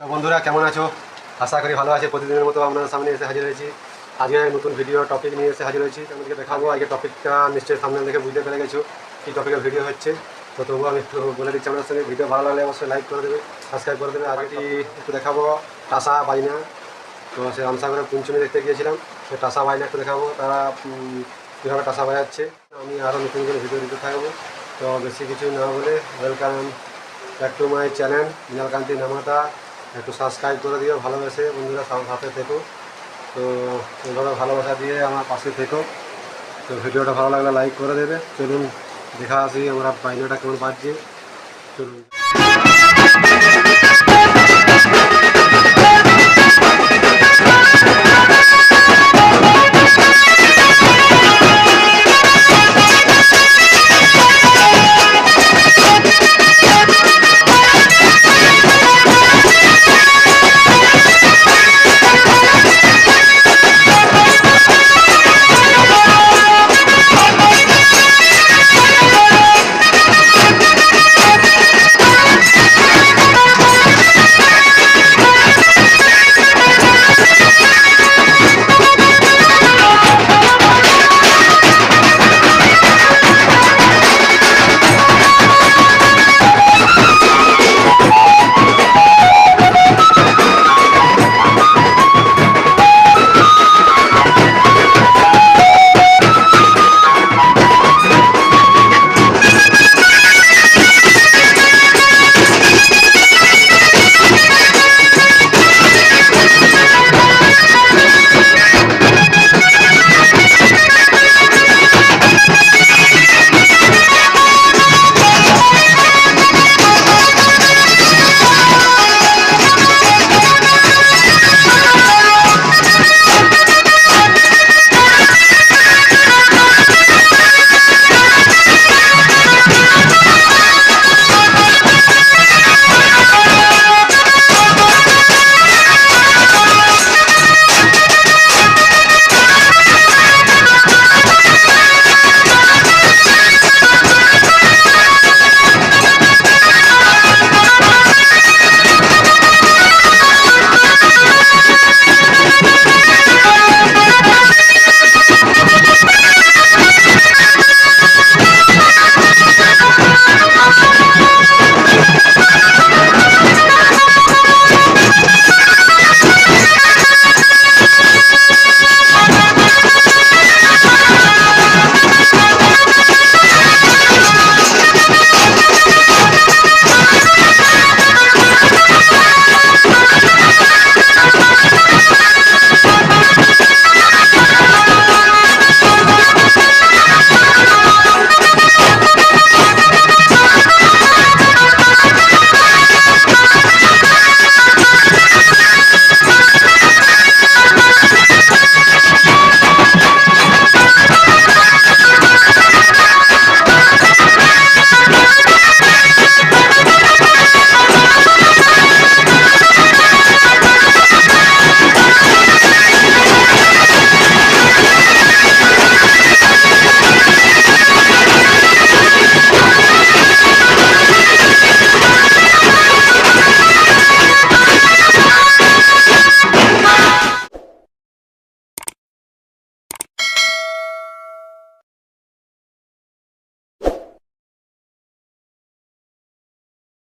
বন্ধুরা, কেমন আছো? আশা করি ভালো আছে। প্রতিদিনের মতো আপনার সামনে এসে হাজির হয়েছি। আজকে নতুন ভিডিও টপিক নিয়ে এসে হাজির হয়েছি। তোমাদেরকে দেখাবো আজকে টপিকটা নিশ্চয়ই সামনে দেখে বুঝতে পেরে গেছো কী টপিকের ভিডিও হচ্ছে। তো তবুও আমি একটু বলে দিচ্ছি আপনার সঙ্গে। ভিডিও ভালো লাগলে অবশ্যই লাইক করে দেবে সাবস্ক্রাইব করে দেবে। আগেটি একটু দেখাবো, টাসা বাইনা তো সে রামসাগরের পুঞ্চমি দেখতে গিয়েছিলাম। সে টাসা বাইনা একটু দেখাবো। তারা কীভাবে টাসা বাজাচ্ছে, আমি আরও নতুন করে ভিডিও দিতে থাকব। তো বেশি কিছু না বলে welcome back to my channel Nilkanti নামাতা একটু সাবস্ক্রাইব করে দিও, ভালোবেসে বন্ধুরা হাতে থেকো। তো এইভাবে ভালোবাসা দিয়ে আমার পাশে থেকো। তো ভিডিওটা ভালো লাগলে লাইক করে দেবে। চলুন, দেখা আসি আমরা বাইনাটা কেমন বাজছে। চলুন।